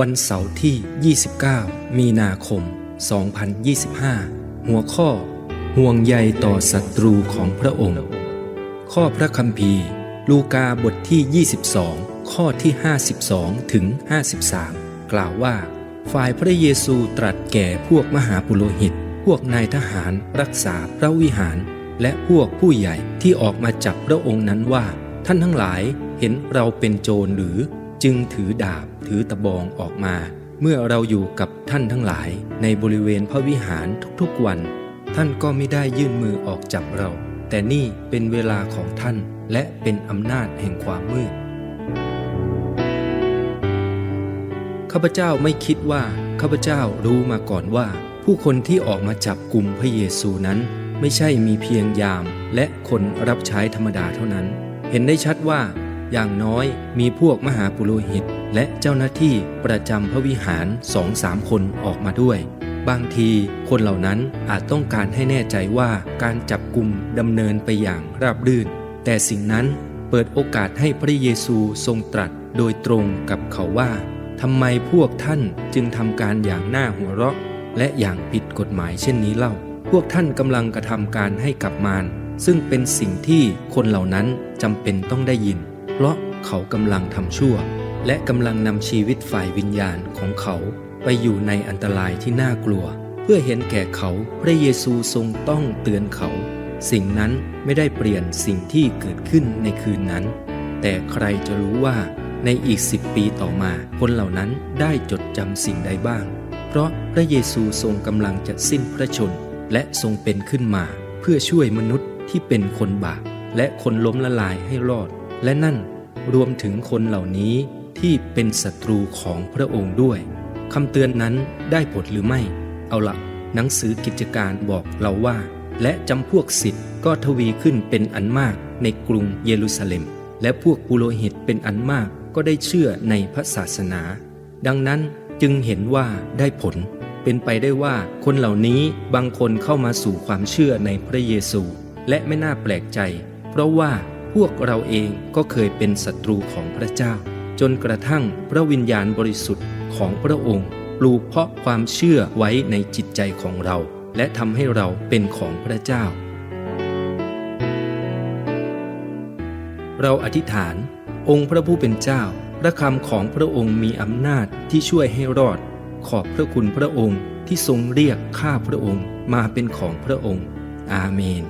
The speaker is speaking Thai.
วันเสาร์ที่ 29 มีนาคม 2025 หัวข้อ ห่วงใยต่อศัตรูของพระองค์ ข้อพระคัมภีร์ ลูกาบทที่ 22 ข้อที่ 52 ถึง 53 กล่าวว่า ฝ่ายพระเยซูตรัสแก่พวกมหาปุโรหิต พวกนายทหารรักษาพระวิหาร และพวกผู้ใหญ่ที่ออกมาจับพระองค์นั้นว่า ท่านทั้งหลายเห็นเราเป็นโจรหรือ จึงถือดาบถือตะบองออกมา เมื่อเราอยู่กับท่านทั้งหลาย ในบริเวณพระวิหารทุกๆวัน ท่านก็ไม่ได้ยื่นมือออกจับเรา แต่นี่เป็นเวลาของท่านและเป็นอำนาจแห่งความมืดข้าพเจ้าไม่คิดว่าข้าพเจ้ารู้มาก่อนว่า ผู้คนที่ออกมาจับกลุ่มพระเยซูนั้น ไม่ใช่มีเพียงยามและคนรับใช้ธรรมดาเท่านั้น เห็นได้ชัดว่า อย่างน้อยมีพวกมหาปุโรหิต และเจ้าหน้าที่ประจำพระวิหารสองสามคนออกมาด้วย บางทีคนเหล่านั้นอาจต้องการให้แน่ใจว่าการจับกลุ่มดำเนินไปอย่างราบรื่น แต่สิ่งนั้นเปิดโอกาสให้พระเยซูทรงตรัสโดยตรงกับเขาว่าทำไมพวกท่านจึงทำการอย่างหน่าหัวเราะ และอย่างผิดกฎหมายเช่นนี้เล่า พวกท่านกำลังกระทำการให้กับมารซึ่งเป็นสิ่งที่คนเหล่านั้นจำเป็นต้องได้ยิน เพราะเขากำลังทำชั่ว และกำลังนำชีวิตฝ่ายวิญญาณของเขาไปอยู่ในอันตรายที่น่ากลัว เพื่อเห็นแก่เขาพระเยซูทรงต้องเตือนเขา สิ่งนั้นไม่ได้เปลี่ยนสิ่งที่เกิดขึ้นในคืนนั้น แต่ใครจะรู้ว่าในอีกสิบปีต่อมา คนเหล่านั้นได้จดจำสิ่งใดบ้าง เพราะพระเยซูทรงกำลังจะสิ้นพระชน และทรงเป็นขึ้นมา เพื่อช่วยมนุษย์ที่เป็นคนบาปและคนล้มละลายให้รอด และนั่นรวมถึงคนเหล่านี้ที่เป็นศัตรูของพระองค์ด้วยคำเตือนนั้นได้ผลหรือไม่ เอาละหนังสือกิจการบอกเราว่า และจำพวกสิทธิ์ก็ทวีขึ้นเป็นอันมากในกรุงเยรูซาเล็ม และพวกปุโรหิตเป็นอันมากก็ได้เชื่อในพระศาสนา ดังนั้นจึงเห็นว่าได้ผล เป็นไปได้ว่าคนเหล่านี้บางคนเข้ามาสู่ความเชื่อในพระเยซู และไม่น่าแปลกใจ เพราะว่า พวกเราเองก็เคยเป็นศัตรูของพระเจ้า จนกระทั่งพระวิญญาณบริสุทธิ์ของพระองค์ปลูกเพาะความเชื่อไว้ในจิตใจของเรา และทำให้เราเป็นของพระเจ้า เราอธิษฐาน องค์พระผู้เป็นเจ้า พระคำของพระองค์มีอำนาจที่ช่วยให้รอด ขอบพระคุณพระองค์ที่ทรงเรียกข้าพระองค์มาเป็นของพระองค์ อาเมน